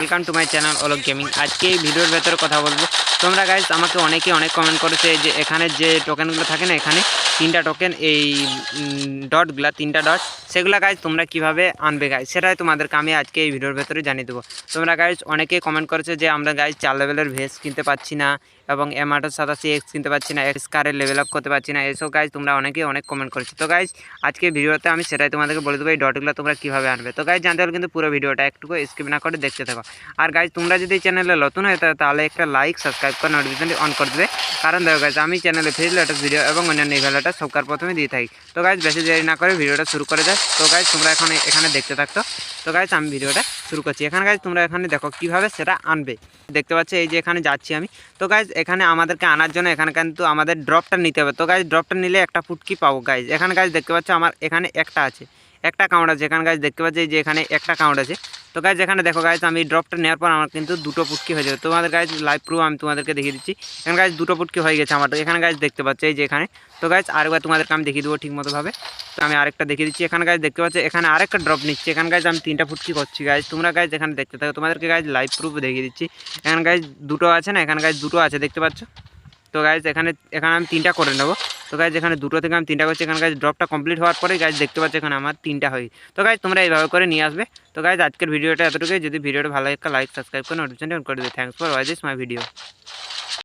Welcome to my channel Alok gaming আজকে এই ভিডিওর ভেতরে কথা বলব। তোমরা গাইজ আমাকে অনেকে অনেক কমেন্ট করেছে যে এখানে যে টোকেনগুলো থাকে না, এখানে তিনটা টোকেন এই ডটগুলা তিনটা ডট সেগুলো গাইজ তোমরা কীভাবে আনবে গাইজ সেটাই তোমাদেরকে আমি আজকে এই ভিডিওর ভেতরে জানিয়ে দেবো। তোমরা গাইজ অনেকে কমেন্ট করেছে যে আমরা গাইজ চার লেভেলের ভেস কিনতে পাচ্ছি না এবং এম আঠারো সাতাশি এক্স কিনতে পাচ্ছি না এক্স কারের লেভেল আপ করতে পারছি না, এসব গাইজ তোমরা অনেকেই অনেক কমেন্ট করেছ। তো গাইজ আজকে ভিডিওতে আমি সেটাই তোমাদেরকে বলে দেবো, এই ডটগুলো তোমরা কীভাবে আনবে। তো গাইজ জানতে হলে কিন্তু পুরো ভিডিওটা একটুকু স্কিপ না করে দেখতে থাকো। আর গাইজ তোমরা যদি চ্যানেলে নতুন হয়ে থাকো, তাহলে একটা লাইক সাবস্ক্রাইব করে নোটিফিকেশনটি অন করে দেবে। কারণ দেখো গাইজ আমি চ্যানেলে ফেস লেটেস্ট ভিডিও এবং অন্যান্য ইভেলটা সবকার প্রথমে দিয়ে থাকি। তো গাইজ বেশি দেরি না করে ভিডিওটা শুরু করে যায় তো গাইজ তোমরা এখন এখানে দেখতে থাকতো তো গাইজ আমি ভিডিওটা শুরু করছি। এখানে গাইজ তোমরা এখানে দেখো কীভাবে সেটা আনবে। দেখতে পাচ্ছ, এই যে এখানে যাচ্ছি আমি। তো গাইজ এখানে আমাদেরকে আনার জন্য এখানে কিন্তু আমাদের ড্রপটা নিতে হবে। তো গাইজ ড্রপটা নিলে একটা ফুটকি পাবো গাইজ এখানে গাইজ দেখতে পাচ্ছ, আমার এখানে একটা আছে। একটা কাউন্ট আছে। এখানে গাইজ দেখতে পাচ্ছি যে এখানে একটা কাউন্ট আছে। তো গাইজ এখানে দেখো গাইজ আমি ড্রপটা নেওয়ার পর আমার কিন্তু দুটো পুটকি হয়ে যাবে। তোমাদের গাইজ লাইভ প্রুফ আমি তোমাদেরকে দেখিয়ে দিচ্ছি। এখানে গাইজ দুটো পুটকি হয়ে গেছে আমার। এখানে গাইজ দেখতে পাচ্ছ এই যে এখানে। তো গাইজ আরেকবার তোমাদেরকে আমি দেখিয়ে দেবো ঠিক মতোভাবে তো আমি আরেকটা দেখিয়ে দিচ্ছি। এখানে গাইজ দেখতে পাচ্ছ, এখানে আরেকটা ড্রপ নিচ্ছি। এখানে গাইজ আমি তিনটা ফুটকি করছি গাইজ তোমরা গাইজ এখানে দেখতে থাকো। তোমাদেরকে গাইজ লাইভ প্রুফ দেখিয়ে দিচ্ছি। এখানে গাইজ দুটো আছে না? এখানে গাইজ দুটো আছে, দেখতে পাচ্ছ? তো গাইজ এখানে এখানে আমি তিনটা করে নেব। তো গাইজ এখানে দুটো থেকে আমি তিনটা করছি। এখানে গাছ ড্রপটা কমপ্লিট হওয়ার পরে গাছ দেখতে পাচ্ছি এখানে আমার তিনটা হয় তো গাছ তোমরা এইভাবে করে নিয়ে আসবে। তো গাছ আজকের ভিডিওটা এতটুকুই। যদি ভিডিওটা ভালো লাগে লাইক সাবস্ক্রাইব করে নোটিফিকেশন অন করে দেবে। Thanks for watch this my video